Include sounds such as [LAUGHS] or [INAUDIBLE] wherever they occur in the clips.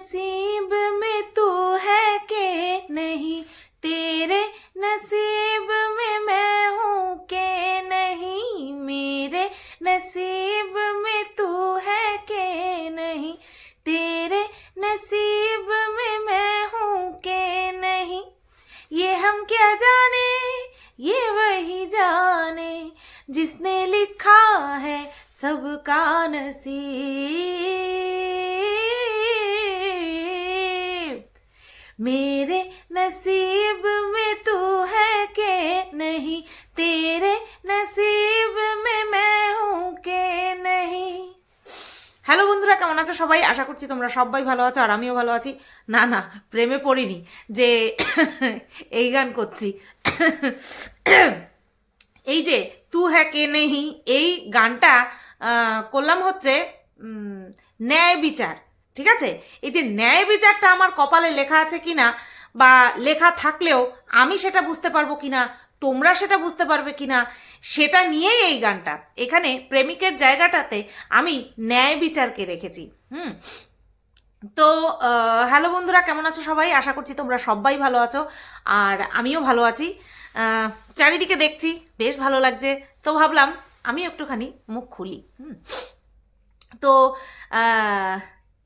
assim मेरे नसीब में तू है के नहीं तेरे नसीब में मैं हूँ के नहीं হ্যালো বন্ধুরা কেমন আছো সবাই আশা করছি তোমরা সবাই ভালো আছো আর আমিও ভালো আছি না না প্রেমে পড়িনি যে এই গান করছি এই যে তু হ্যাঁ কে নেহি এই গানটা আহ, করলাম হচ্ছে উম, ন্যায় বিচার ঠিক আছে? এই যে ন্যায় বিচারটা আমার কপালে লেখা আছে কিনা বা লেখা থাকলেও আমি সেটা বুঝতে পারব কিনা, তোমরা সেটা বুঝতে পারবে কিনা, সেটা নিয়েই এই গানটা। এখানে প্রেমিকের জায়গাটাতে আমি ন্যায় বিচারকে রেখেছি। হুম? তো হ্যালো বন্ধুরা, কেমন আছো সবাই? আশা করছি তোমরা সবাই ভালো আছো, আর আমিও ভালো আছি। চারিদিকে দেখছি, বেশ ভালো লাগছে। তো ভাবলাম আমি একটুখানি মুখ খুলি। হুম? তো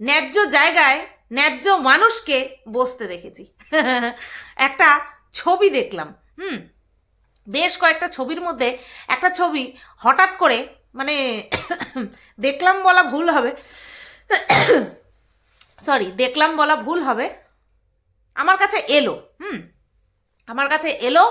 ন্যায্য জায়গায় ন্যায্য মানুষকে বসতে দেখেছি। একটা ছবি দেখলাম, হুম? বেশ কয়েকটা ছবির মধ্যে একটা ছবি হঠাৎ করে মানে দেখলাম বলা ভুল হবে, সরি, দেখলাম বলা ভুল হবে, আমার কাছে এলো, হুম? আমার কাছে এলো,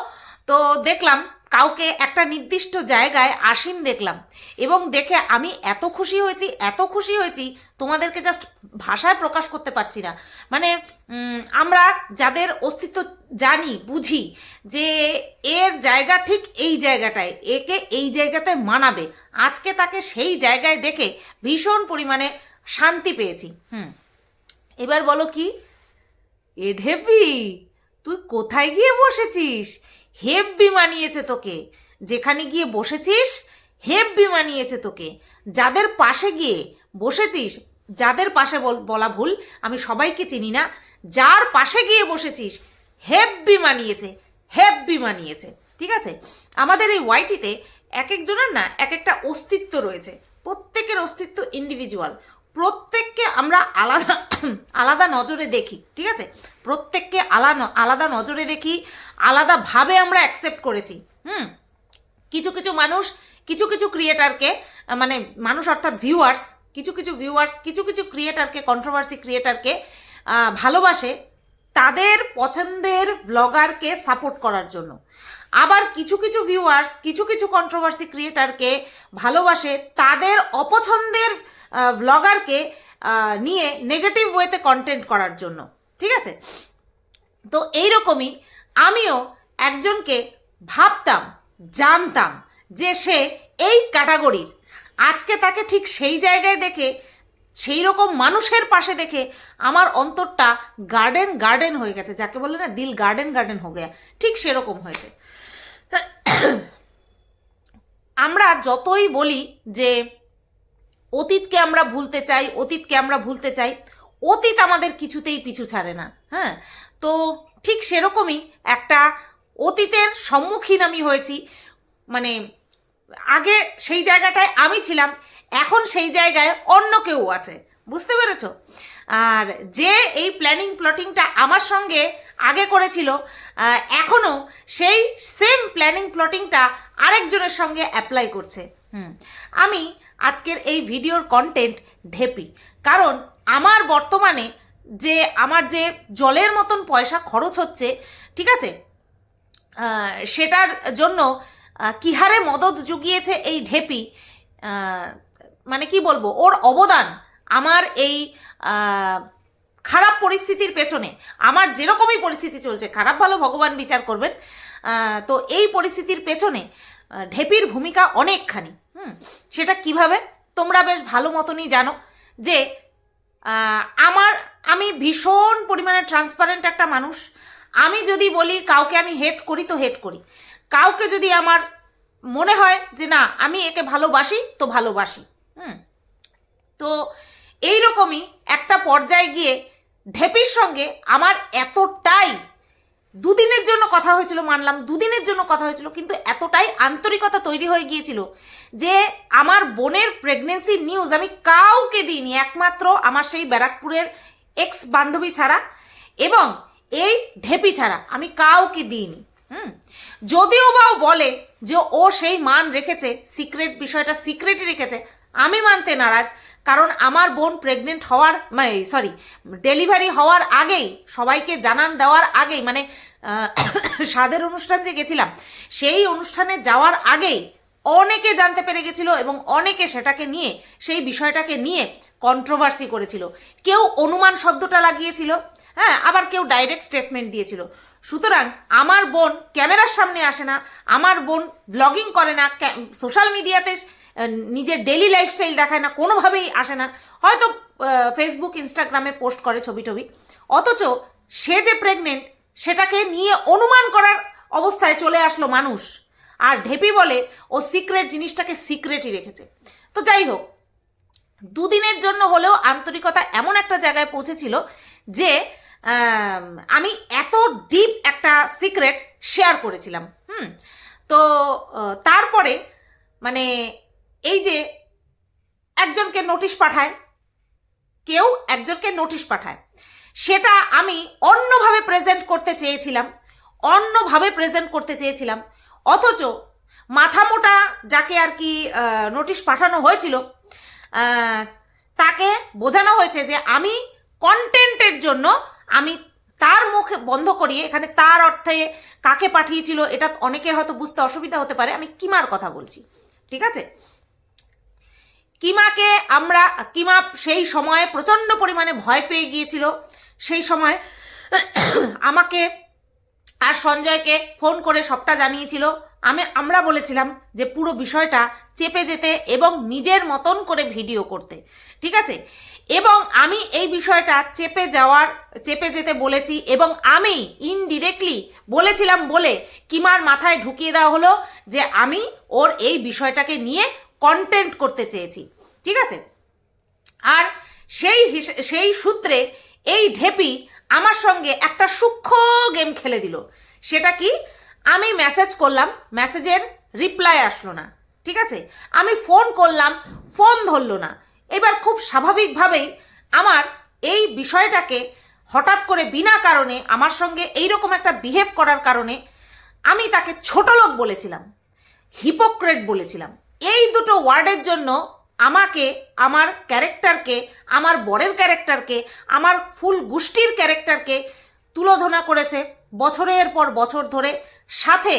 তো দেখলাম কাউকে একটা নির্দিষ্ট জায়গায় আসীন দেখলাম এবং দেখে আমি এত খুশি হয়েছি, এত খুশি হয়েছি, তোমাদেরকে জাস্ট ভাষায় প্রকাশ করতে পারছি না। মানে আমরা যাদের অস্তিত্ব জানি, বুঝি যে এর জায়গা ঠিক এই জায়গাটায়, একে এই জায়গাটায় মানাবে। আজকে তাকে সেই জায়গায় দেখে ভীষণ পরিমাণে শান্তি পেয়েছি। হুম। এবার বলো কি? এ ঢেপি, তুই কোথায় গিয়ে বসেছিস? হেব্বি মানিয়েছে তোকে। যেখানে গিয়ে বসেছিস, হেব্বি মানিয়েছে তোকে। যাদের পাশে গিয়ে বসেছিস, যাদের পাশে বল- ভুল, আমি সবাইকে চিনি না, যার পাশে গিয়ে বসেছিস, হেব্বি মানিয়েছে হেব্বি মানিয়েছে। ঠিক আছে? আমাদের এই ওয়াইটিতে এক একজনের না এক একটা অস্তিত্ব রয়েছে। প্রত্যেকের অস্তিত্ব ইন্ডিভিজুয়াল প্রত্যেককে আমরা আলাদা আলাদা নজরে দেখি, ঠিক আছে? প্রত্যেককে আলাদা আলাদা নজরে দেখি আলাদাভাবে আমরা অ্যাকসেপ্ট করেছি, হুম? কিছু কিছু মানুষ, কিছু কিছু ক্রিয়েটারকে মানে মানুষ অর্থাৎ ভিউয়ার্স কিছু কিছু ভিউয়ার্স কিছু কিছু ক্রিয়েটারকে কন্ট্রোভার্সি ক্রিয়েটারকে ভালোবাসে তাদের পছন্দের ব্লগারকে সাপোর্ট করার জন্য। আবার কিছু কিছু ভিউয়ার্স কিছু কিছু কন্ট্রোভার্সি ক্রিয়েটারকে ভালোবাসে, তাদের অপছন্দের ব্লগারকে নিয়ে নেগেটিভ ওয়েতে কন্টেন্ট করার জন্য। ঠিক আছে? তো এইরকমই আমিও একজনকে ভাবতাম, জানতাম যে সে এই ক্যাটাগরির আজকে তাকে ঠিক সেই জায়গায় দেখে, সেই রকম মানুষের পাশে দেখে আমার অন্তরটা গার্ডেন গার্ডেন হয়ে গেছে, যাকে বলে না দিল গার্ডেন গার্ডেন হয়ে গেছে। ঠিক সেরকম হয়েছে। আমরা যতই বলি যে অতীতকে আমরা ভুলতে চাই, অতীতকে আমরা ভুলতে চাই, অতীত আমাদের কিছুতেই পিছু ছাড়ে না হ্যাঁ? তো ঠিক সেরকমই একটা অতীতের সম্মুখীন আমি হয়েছি মানে আগে সেই জায়গাটায় আমি ছিলাম, এখন সেই জায়গায় অন্য কেউ আছে, বুঝতে পেরেছ? আর যে এই প্ল্যানিং প্লটিংটা আমার সঙ্গে আগে করেছিল এখনও সেই সেম প্ল্যানিং প্লটিংটা আরেকজনের সঙ্গে অ্যাপ্লাই করছে। হুম, আমি আজকের এই ভিডিওর কন্টেন্ট ঢেপি। কারণ আমার বর্তমানে যে, আমার যে জলের মতন পয়সা খরচ হচ্ছে, ঠিক আছে? সেটার জন্য কি হারে মদত জুগিয়েছে এই ঢেপি মানে কি বলব? ওর অবদান আমার এই খারাপ পরিস্থিতির পেছনে। আমার যেরকমই পরিস্থিতি চলছে, খারাপ ভালো ভগবান বিচার করবেন। তো এই পরিস্থিতির পেছনে ঢেপির ভূমিকা অনেকখানি। হুম, সেটা কীভাবে? তোমরা বেশ ভালো মতনই জানো যে আমার, আমি ভীষণ পরিমাণে ট্রান্সপারেন্ট একটা মানুষ। আমি যদি বলি, কাউকে আমি হেট করি তো হেট করি। কাউকে যদি আমার মনে হয় যে, না, আমি একে ভালোবাসি তো ভালোবাসি। হুম, তো এই রকমই একটা পর্যায়ে গিয়ে ঢেপির সঙ্গে আমার এতটাই দুদিনের জন্য কথা হয়েছিল, মানলাম দুদিনের জন্য কথা হয়েছিল, কিন্তু এতটাই আন্তরিকতা তৈরি হয়ে গিয়েছিল যে আমার বোনের প্রেগনেন্সির নিউজ আমি কাউকে দিইনি, একমাত্র আমার সেই ব্যারাকপুরের এক্স বান্ধবী ছাড়া এবং এই ঢেপি ছাড়া আমি কাউকে দিইনি, হুম? যদিও বা ও বলে যে ও সেই মান রেখেছে সিক্রেট বিষয়টা সিক্রেটই রেখেছে, আমি মানতে নারাজ। কারণ আমার বোন প্রেগনেন্ট হওয়ার মানে সরি ডেলিভারি হওয়ার আগেই, সবাইকে জানান দেওয়ার আগেই মানে [COUGHS] স্বাদের অনুষ্ঠান যে গেছিলাম, সেই অনুষ্ঠানে যাওয়ার আগেই অনেকে জানতে পেরে গেছিল এবং অনেকে সেটাকে নিয়ে, সেই বিষয়টাকে নিয়ে কন্ট্রোভার্সি করেছিল। কেউ অনুমান শব্দটা লাগিয়েছিল হ্যাঁ আবার কেউ ডাইরেক্ট স্টেটমেন্ট দিয়েছিল। সুতরাং আমার বোন ক্যামেরার সামনে আসে না, আমার বোন ব্লগিং করে না সোশ্যাল মিডিয়াতে নিজের ডেলি লাইফস্টাইল দেখায় না, কোনোভাবেই আসে না। হয়তো ফেসবুক ইনস্টাগ্রামে পোস্ট করে ছবি টবি। অথচ সে যে প্রেগনেন্ট সেটাকে নিয়ে অনুমান করার অবস্থায় চলে আসলো মানুষ। আর ঢেপি বলে, ও সিক্রেট জিনিসটাকে সিক্রেটই রেখেছে। তো যাই হোক, দুদিনের জন্য হলেও আন্তরিকতা এমন একটা জায়গায় পৌঁছেছিল যে, আমি এত ডিপ একটা সিক্রেট শেয়ার করেছিলাম। হুম, তো তারপরে মানে এই যে একজনকে নোটিশ পাঠায়, কেউ একজনকে নোটিশ পাঠায়, সেটা আমি অন্যভাবে প্রেজেন্ট করতে চেয়েছিলাম, অন্যভাবে প্রেজেন্ট করতে চেয়েছিলাম, অথচ মাথা মোটা যাকে আর কি নোটিশ পাঠানো হয়েছিল তাকে বোঝানো হয়েছে যে আমি কন্টেন্টের জন্য আমি তার মুখে বন্ধ করিয়ে, এখানে তার অর্থে কাকে পাঠিয়েছিল, এটা অনেকের হয়তো বুঝতে অসুবিধা হতে পারে, আমি কিমার কথা বলছি, ঠিক আছে? কিমাকে আমরা, কিমা সেই সময়ে প্রচণ্ড পরিমাণে ভয় পেয়ে গিয়েছিল। সেই সময় [COUGHS] আমাকে আর সঞ্জয়কে ফোন করে সবটা জানিয়েছিল। আমি, আমরা বলেছিলাম যে পুরো বিষয়টা চেপে যেতে এবং নিজের মতন করে ভিডিও করতে, ঠিক আছে? এবং আমি এই বিষয়টা চেপে যাওয়ার, চেপে যেতে বলেছি এবং আমি ইনডিরেক্টলি বলেছিলাম বলে কিমার মাথায় ঢুকিয়ে দেওয়া হলো যে আমি ওর এই বিষয়টাকে নিয়ে কন্টেন্ট করতে চেয়েছি, ঠিক আছে? আর সেই সেই সূত্রে এই ঢেপি আমার সঙ্গে একটা সূক্ষ্ম গেম খেলে দিল। সেটা কি? আমি মেসেজ করলাম মেসেজের রিপ্লাই আসলো না, ঠিক আছে? আমি ফোন করলাম ফোন ধরলো না। এবার খুব স্বাভাবিকভাবেই আমার এই বিষয়টাকে হঠাৎ করে বিনা কারণে, আমার সঙ্গে এইরকম একটা বিহেভ করার কারণে আমি তাকে ছোট লোক বলেছিলাম হিপোক্রেট বলেছিলাম। এই দুটো ওয়ার্ডের জন্য আমাকে, আমার ক্যারেক্টারকে, আমার বরের ক্যারেক্টারকে, আমার ফুল গোষ্ঠীর ক্যারেক্টারকে তুলোধনা করেছে বছরের পর বছর ধরে। সাথে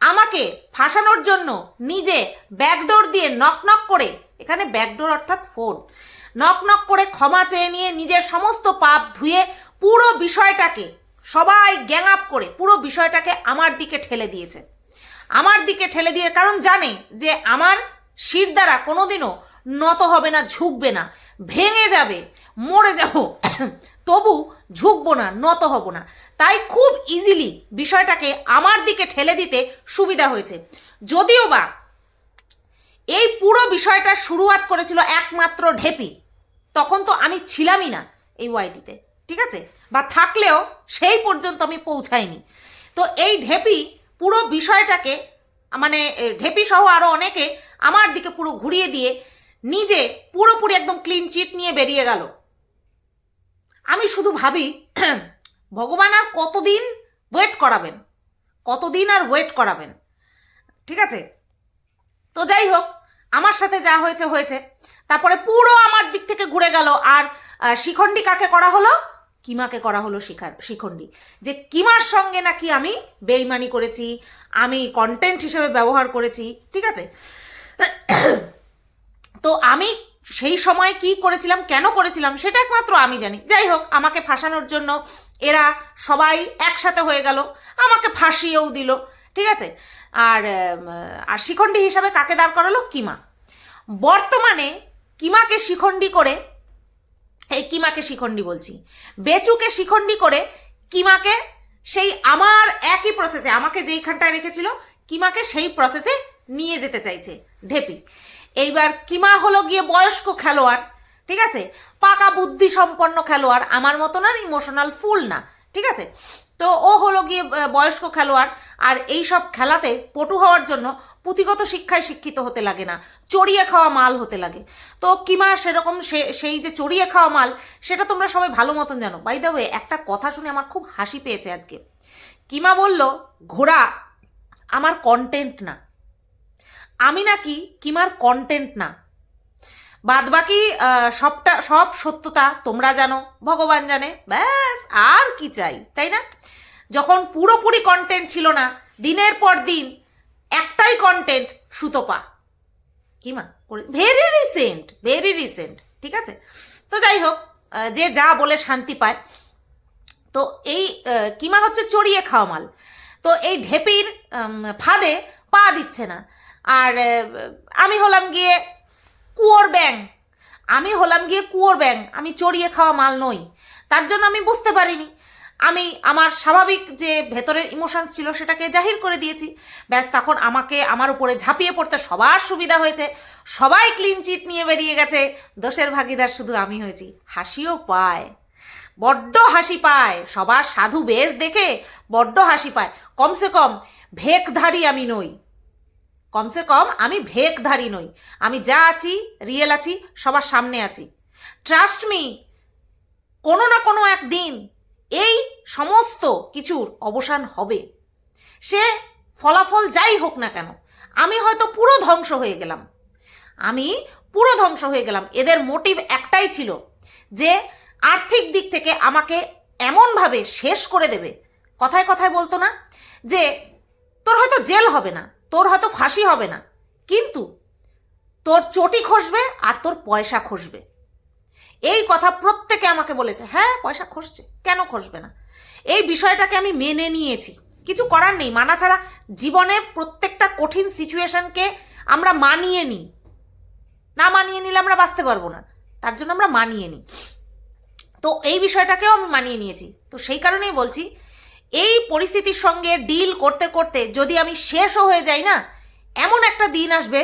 আমাকে ফাঁসানোর জন্য নিজে ব্যাকডোর দিয়ে নক নক করে, এখানে ব্যাকডোর অর্থাৎ ফোন, নক নক করে ক্ষমা চেয়ে নিয়ে নিজের সমস্ত পাপ ধুয়ে পুরো বিষয়টাকে, সবাই গ্যাং আপ করে পুরো বিষয়টাকে আমার দিকে ঠেলে দিয়েছে। আমার দিকে ঠেলে দিয়ে, কারণ জানে যে আমার শির দ্বারা কোনোদিনও নত হবে না, ঝুঁকবে না, ভেঙে যাবে, মরে যাব। [COUGHS] তবু ঝুঁকবো না, নত হব না। তাই খুব ইজিলি বিষয়টাকে আমার দিকে ঠেলে দিতে সুবিধা হয়েছে। যদিও বা এই পুরো বিষয়টা শুরুয়াত করেছিল একমাত্র ঢেপি, তখন তো আমি ছিলামই না এই ওয়াইটিতে, ঠিক আছে? বা থাকলেও সেই পর্যন্ত আমি পৌঁছাইনি। তো এই ঢেপি পুরো বিষয়টাকে মানে ঢেপি সহ আরও অনেকে আমার দিকে পুরো ঘুরিয়ে দিয়ে নিজে পুরোপুরি একদম ক্লিন চিট নিয়ে বেরিয়ে গেল। আমি শুধু ভাবি, [CLEARS THROAT] ভগবান আর কতদিন ওয়েট করাবেন? কতদিন আর ওয়েট করাবেন? ঠিক আছে? তো যাই হোক, আমার সাথে যা হয়েছে হয়েছে। তারপরে পুরো আমার দিক থেকে ঘুরে গেল। আর শিখণ্ডী কাকে করা হলো? কিমাকে করা হলো শিখার শিখণ্ডী। যে কিমার সঙ্গে নাকি আমি বেইমানি করেছি, আমি কন্টেন্ট হিসেবে ব্যবহার করেছি, ঠিক আছে? তো আমি সেই সময় কি করেছিলাম, কেন করেছিলাম, সেটা একমাত্র আমি জানি। যাই হোক, আমাকে ফাঁসানোর জন্য এরা সবাই একসাথে হয়ে গেল, আমাকে ফাঁসিয়েও দিল, ঠিক আছে? আর আর শিখণ্ডী হিসাবে কাকে দাঁড় করালো? কিমা। বর্তমানে কিমাকে শিখণ্ডী করে এই কিমাকে শিখণ্ডী বলছি। বেচুকে শিখণ্ডী করে কিমাকে সেই আমার একই প্রসেসে আমাকে যেইখানটায় রেখেছিল, কিমাকে সেই প্রসেসে নিয়ে যেতে চাইছে ঢেপি। এইবার কিমা হলো গিয়ে বয়স্ক খেলোয়াড়, ঠিক আছে? পাকা বুদ্ধি সম্পন্ন খেলোয়াড়, আমার মতন আর ইমোশনাল ফুল না, ঠিক আছে? তো ও হলো গিয়ে বয়স্ক খেলোয়াড়। আর এই সব খেলাতে পটু হওয়ার জন্য পুঁথিগত শিক্ষায় শিক্ষিত হতে লাগে না। চড়িয়ে খাওয়া মাল হতে লাগে। তো কিমা সেরকম সে, সেই যে চড়িয়ে খাওয়া মাল, সেটা তোমরা সবাই ভালো মতন জানো। বাই দ্য ওয়ে একটা কথা শুনে আমার খুব হাসি পেয়েছে আজকে। কিমা বলল, ঘোড়া, আমার কন্টেন্ট না। আমি নাকি কিমার কন্টেন্ট না। বাদ বাকি সবটা, সব সত্যতা তোমরা জানো। ভগবান জানে। ব্যাস, আর কি চাই, তাই না? যখন পুরোপুরি কন্টেন্ট ছিল না, দিনের পর দিন একটাই কন্টেন্ট সুতপা। কিমা ভেরি রিসেন্ট ভেরি রিসেন্ট ঠিক আছে? তো যাই হোক যে যা বলে শান্তি পায়। তো এই কিমা হচ্ছে? চড়িয়ে খাওয়া মাল। তো এই ঢেপির ফাঁদে পা দিচ্ছে না। আর আমি হলাম গিয়ে কুয়োর ব্যাং আমি হলাম গিয়ে কুয়োর ব্যাং আমি চড়িয়ে খাওয়া মাল নই। তার জন্য আমি বুঝতে পারিনি। আমি আমার স্বাভাবিক যে ভেতরের ইমোশনস ছিল সেটাকে জাহির করে দিয়েছি। ব্যাস তখন আমাকে আমার উপরে ঝাঁপিয়ে পড়তে সবার সুবিধা হয়েছে। সবাই ক্লিন চিট নিয়ে বেরিয়ে গেছে। দোষের ভাগিদার শুধু আমি হয়েছি। হাসিও পায়। বড্ড হাসি পায়। সবার সাধু বেশ দেখে বড্ড হাসি পায়। কমসে কম ভেকধারী আমি নই। কমসে কম আমি ভেকধারী নই। আমি যা আছি রিয়েল আছি, সবার সামনে আছি। ট্রাস্ট মি কোনো না কোনো একদিন এই সমস্ত কিছুর অবসান হবে। সে ফলাফল যাই হোক না কেন, আমি হয়তো পুরো ধ্বংস হয়ে গেলাম। আমি পুরো ধ্বংস হয়ে গেলাম। এদের মোটিভ একটাই ছিল যে আর্থিক দিক থেকে আমাকে এমনভাবে শেষ করে দেবে। কথায় কথায় বলতো না যে, তোর হয়তো জেল হবে না, তোর হয়তো ফাঁসি হবে না, কিন্তু তোর চটি খসবে আর তোর পয়সা খসবে। এই কথা প্রত্যেকে আমাকে বলেছে হ্যাঁ পয়সা খসছে, কেন খসবে না? এই বিষয়টাকে আমি মেনে নিয়েছি। কিছু করার নেই, মানা ছাড়া জীবনে প্রত্যেকটা কঠিন সিচুয়েশনকে আমরা মানিয়ে নিই। না মানিয়ে নিলে আমরা বাঁচতে পারব না, তার জন্য আমরা মানিয়ে নিই। তো এই বিষয়টাকেও আমি মানিয়ে নিয়েছি। তো সেই কারণেই বলছি, এই পরিস্থিতির সঙ্গে ডিল করতে করতে যদি আমি শেষও হয়ে যাই না, এমন একটা দিন আসবে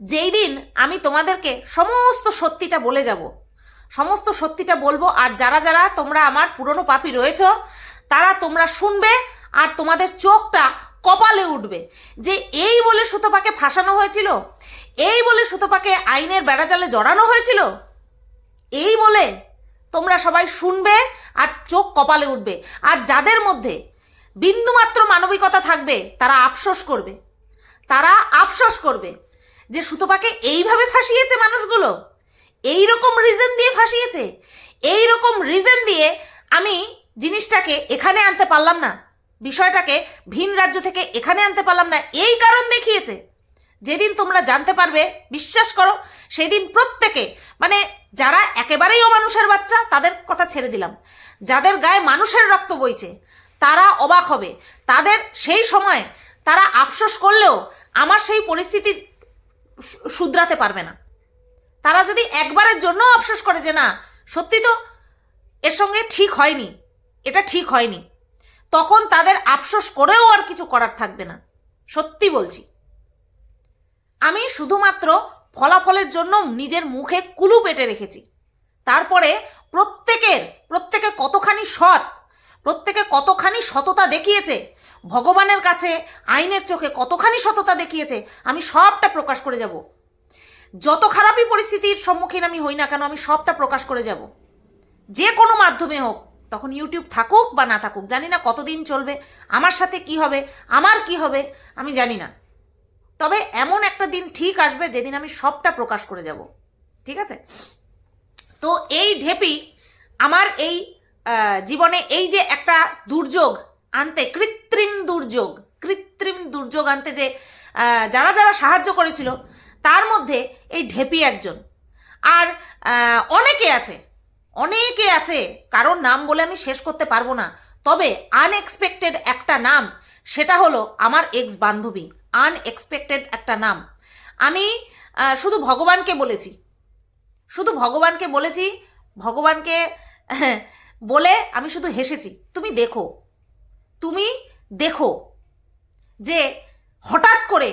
যেই দিন আমি তোমাদেরকে সমস্ত সত্যিটা বলে যাব, সমস্ত সত্যিটা বলব, আর যারা যারা তোমরা আমার পুরনো পাপি রয়েছ, তারা তোমরা শুনবে আর তোমাদের চোখটা কপালে উঠবে যে এই বলে সুতপাকে ফাঁসানো হয়েছিল? এই বলে সুতপাকে আইনের বেড়াজালে জড়ানো হয়েছিল? এই বলে তোমরা সবাই শুনবে আর চোখ কপালে উঠবে। আর যাদের মধ্যে বিন্দুমাত্র মানবিকতা থাকবে, তারা আফসোস করবে। তারা আফসোস করবে। যে সুতপাকে এইভাবে ফাঁসিয়েছে মানুষগুলো। এই রকম রিজন দিয়ে ফাঁসিয়েছে। এই রকম রিজন দিয়ে আমি জিনিসটাকে এখানে আনতে পারলাম না। বিষয়টাকে ভিন রাজ্য থেকে এখানে আনতে পারলাম না। এই কারণ দেখিয়েছে। যেদিন তোমরা জানতে পারবে, বিশ্বাস করো, সেদিন প্রত্যেকে মানে যারা একেবারেই অমানুষের বাচ্চা, তাদের কথা ছেড়ে দিলাম। যাদের গায়ে মানুষের রক্ত বইছে, তারা অবাক হবে। তাদের সেই সময় তারা আফসোস করলেও আমার সেই পরিস্থিতি শুধরাতে পারবে না। তারা যদি একবারের জন্য আফসোস করে যে না, সত্যি তো এর সঙ্গে ঠিক হয়নি, এটা ঠিক হয়নি, তখন তাদের আফসোস করেও আর কিছু করার থাকবে না। সত্যি বলছি। আমি শুধুমাত্র ফলাফলের জন্য নিজের মুখে কুলু পেটে রেখেছি। তারপরে প্রত্যেকের, প্রত্যেকে কতখানি সৎ, প্রত্যেকে কতখানি সততা দেখিয়েছে ভগবানের কাছে আইনের চোখে কতখানি সততা দেখিয়েছে, আমি সবটা প্রকাশ করে যাব। যত খারাপই পরিস্থিতির সম্মুখীন আমি হই না কেন, আমি সবটা প্রকাশ করে যাব। যে কোনো মাধ্যমে হোক, তখন ইউটিউব থাকুক বা না থাকুক, জানি না কতদিন চলবে, আমার সাথে কি হবে, আমার কি হবে, আমি জানি না। তবে এমন একটা দিন ঠিক আসবে যেদিন আমি সবটা প্রকাশ করে যাব। ঠিক আছে? তো এই ঢেপি আমার এই জীবনে এই যে একটা দুর্যোগ আনতে কৃত্রিম দুর্যোগ কৃত্রিম দুর্যোগ আনতে যে যারা যারা সাহায্য করেছিল, তার মধ্যে এই ঢেপি একজন। আর অনেকে আছে অনেকে আছে, কারোর নাম বলে আমি শেষ করতে পারব না, তবে আনএক্সপেক্টেড একটা নাম, সেটা হলো আমার এক্স বান্ধবী আনএক্সপেক্টেড একটা নাম। আমি শুধু ভগবানকে বলেছি, শুধু ভগবানকে বলেছি, ভগবানকে, [LAUGHS] বলে আমি শুধু হেসেছি, তুমি দেখো। তুমি দেখো যে হঠাৎ করে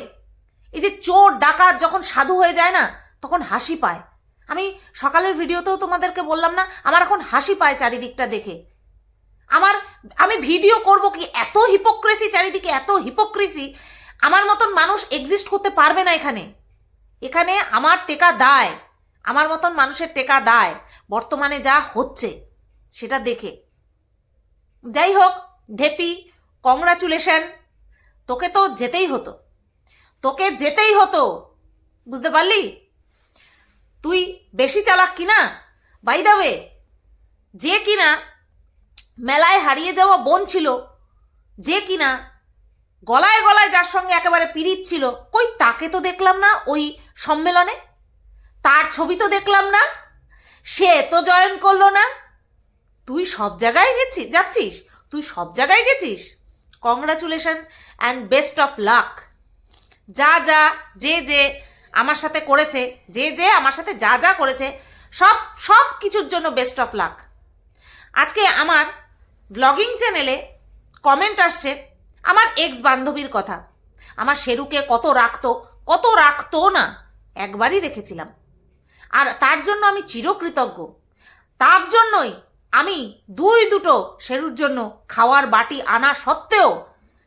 এই যে চোর, ডাকাত যখন সাধু হয়ে যায় না, তখন হাসি পায়। আমি সকালের ভিডিওতেও তোমাদেরকে বললাম না, আমার এখন হাসি পায় চারিদিকটা দেখে। আমার, আমি ভিডিও করব কি এত হিপোক্রেসি চারিদিকে এত হিপোক্রেসি আমার মতন মানুষ এক্সিস্ট করতে পারবে না এখানে। এখানে আমার টেকা দায়, আমার মতন মানুষের টেকা দায়, বর্তমানে যা হচ্ছে, সেটা দেখে। যাই হোক ঢেপি কংগ্রাচুলেশন। তোকে তো যেতেই হতো। তোকে যেতেই হতো। বুঝতে পারলি? তুই বেশি চালাক কিনা? বাই দা ওয়ে যে কিনা মেলায় হারিয়ে যাওয়া বোন ছিল, যে কিনা গলায় গলায় যার সঙ্গে একেবারে পিরিত ছিল, কই তাকে তো দেখলাম না ওই সম্মেলনে? তার ছবি তো দেখলাম না। সে তো জয়েন করল না। তুই সব জায়গায় গেছিস যাচ্ছিস? তুই সব জায়গায় গেছিস? Congratulation and best of luck যা যা, যে যে আমার সাথে করেছে, যে যে আমার সাথে যা যা করেছে, সব সব কিছুর জন্য বেস্ট অফ লাক আজকে আমার ব্লগিং চ্যানেলে কমেন্ট আসছে আমার এক্স বান্ধবীর কথা। আমার শেরুকে কত রাখতো কত রাখতো না, একবারই রেখেছিলাম। আর তার জন্য আমি চিরকৃতজ্ঞ। তার জন্যই আমি দুই দুটো শেরুর জন্য খাওয়ার বাটি আনা সত্ত্বেও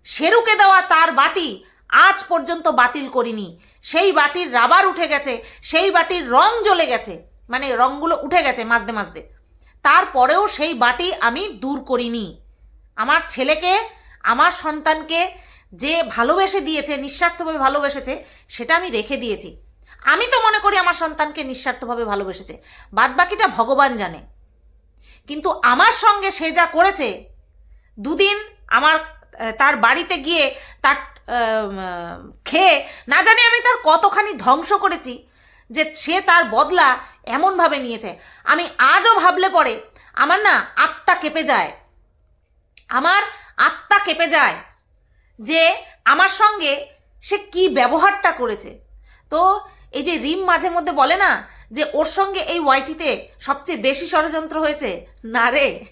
শেরুকে দেওয়া তার বাটি আজ পর্যন্ত বাতিল করিনি। সেই বাটির রাবার উঠে গেছে, সেই বাটির রং জ্বলে গেছে মানে রংগুলো উঠে গেছে মাঝতে মাঝতে তারপরেও সেই বাটি আমি দূর করিনি। আমার ছেলেকে, আমার সন্তানকে যে ভালোবেসে দিয়েছে, নিঃস্বার্থভাবে ভালোবেসেছে, সেটা আমি রেখে দিয়েছি। আমি তো মনে করি আমার সন্তানকে নিঃস্বার্থভাবে ভালোবেসেছে। বাদ বাকিটা ভগবান জানে। কিন্তু আমার সঙ্গে সে যা করেছে, দুদিন আমার তার বাড়িতে গিয়ে তার খেয়ে, না জানি আমি তার কতখানি ধ্বংস করেছি যে সে তার বদলা এমনভাবে নিয়েছে। আমি আজও ভাবলে পরে আমার না আত্মা কেঁপে যায়। আমার আত্মা কেঁপে যায় যে আমার সঙ্গে সে কি ব্যবহারটা করেছে। তো এই যে রিম মাঝে মধ্যে বলে না যে ওর সঙ্গে এই ওয়াইটিতে সবচেয়ে বেশি ষড়যন্ত্র হয়েছে? না রে।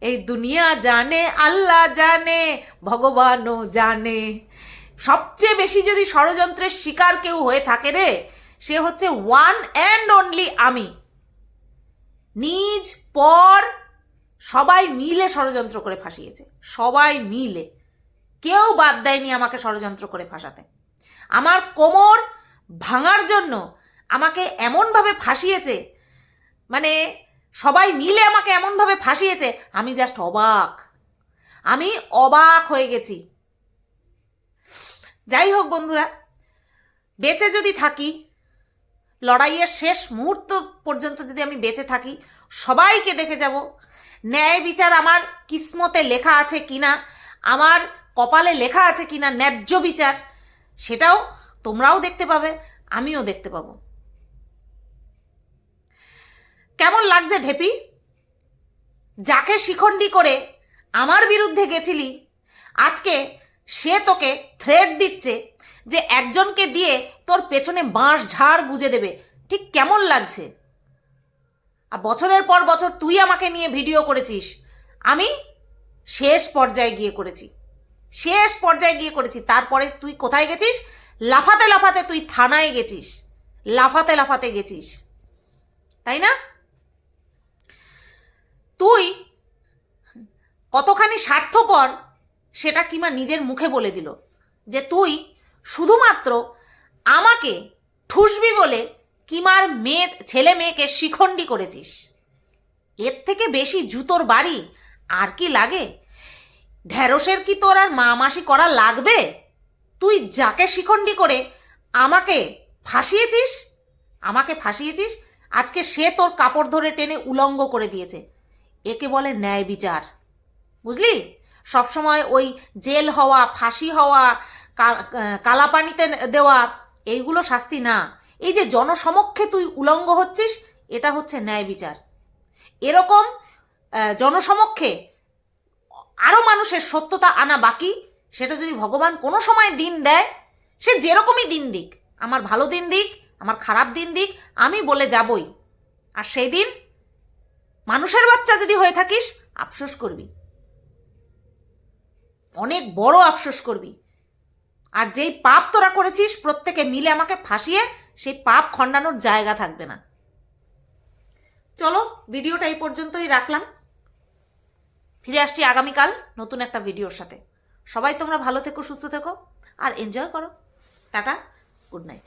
এই দুনিয়া জানে, আল্লাহ জানে, ভগবানও জানে। সবচেয়ে বেশি যদি ষড়যন্ত্রের শিকার কেউ হয়ে থাকে রে, সে হচ্ছে ওয়ান অ্যান্ড অনলি আমি। নিজ, পর, সবাই মিলে ষড়যন্ত্র করে ফাঁসিয়েছে। সবাই মিলে। কেউ বাদ দেয়নি আমাকে ষড়যন্ত্র করে ফাঁসাতে। আমার কোমর ভাঙার জন্য আমাকে এমনভাবে ফাঁসিয়েছে। মানে সবাই মিলে আমাকে এমনভাবে ফাঁসিয়েছে, আমি জাস্ট অবাক। আমি অবাক হয়ে গেছি। যাই হোক বন্ধুরা, বেঁচে যদি থাকি, লড়াইয়ের শেষ মুহূর্ত পর্যন্ত যদি আমি বেঁচে থাকি, সবাইকে দেখে যাব, ন্যায় বিচার আমার কিসমতে লেখা আছে কিনা, আমার কপালে লেখা আছে কিনা ন্যায্য বিচার, সেটাও তোমরাও দেখতে পাবে, আমিও দেখতে পাবো। কেমন লাগছে ঢেপি? যাকে শিখণ্ডি করে আমার বিরুদ্ধে গেছিলি, আজকে সে তোকে থ্রেড দিচ্ছে যে একজনকে দিয়ে তোর পেছনে বাঁশ ঝাড় গুজে দেবে। ঠিক কেমন লাগছে? আর বছরের পর বছর তুই আমাকে নিয়ে ভিডিও করেছিস, আমি শেষ পর্যায়ে গিয়ে করেছি। শেষ পর্যায়ে গিয়ে করেছি, তারপরে তুই কোথায় গেছিস? লাফাতে লাফাতে তুই থানায় গেছিস। লাফাতে লাফাতে গেছিস। তাই না? তুই কতখানি স্বার্থপর সেটা কিমা নিজের মুখে বলে দিল যে তুই শুধুমাত্র আমাকে ঠুসবি বলে কিমার মেয়ে, ছেলে মেয়েকে শিখণ্ডি করেছিস। এর থেকে বেশি জুতোর বাড়ি আর কি লাগে? ঢ্যাঁড়সের কি তোর আর মা মাসি করা লাগবে? তুই যাকে শিখণ্ডি করে আমাকে ফাঁসিয়েছিস আমাকে ফাঁসিয়েছিস, আজকে সে তোর কাপড় ধরে টেনে উলঙ্গ করে দিয়েছে। একে বলে ন্যায় বিচার। বুঝলি? সবসময় ওই জেল হওয়া, ফাঁসি হওয়া কালাপানিতে দেওয়া, এইগুলো শাস্তি না। এই যে জনসমক্ষে তুই উলঙ্গ হচ্ছিস, এটা হচ্ছে ন্যায় বিচার। এরকম জনসমক্ষে আরও মানুষের সত্যতা আনা বাকি সেটা যদি ভগবান কোনো সময় দিন দেয়, সে যেরকমই দিন দিক, আমার ভালো দিন দিক, আমার খারাপ দিন দিক, আমি বলে যাবই। আর সেই দিন মানুষের বাচ্চা যদি হয়ে থাকিস, আফসোস করবি। অনেক বড় আফসোস করবি। আর যেই পাপ তোরা করেছিস, প্রত্যেকে মিলে আমাকে ফাঁসিয়ে সেই পাপ খণ্ডানোর জায়গা থাকবে না। চলো, ভিডিওটা এই পর্যন্তই রাখলাম। ফিরে আসছি আগামীকাল নতুন একটা ভিডিওর সাথে। সবাই তোমরা ভালো থেকো সুস্থ থেকো আর এনজয় করো। Tata good night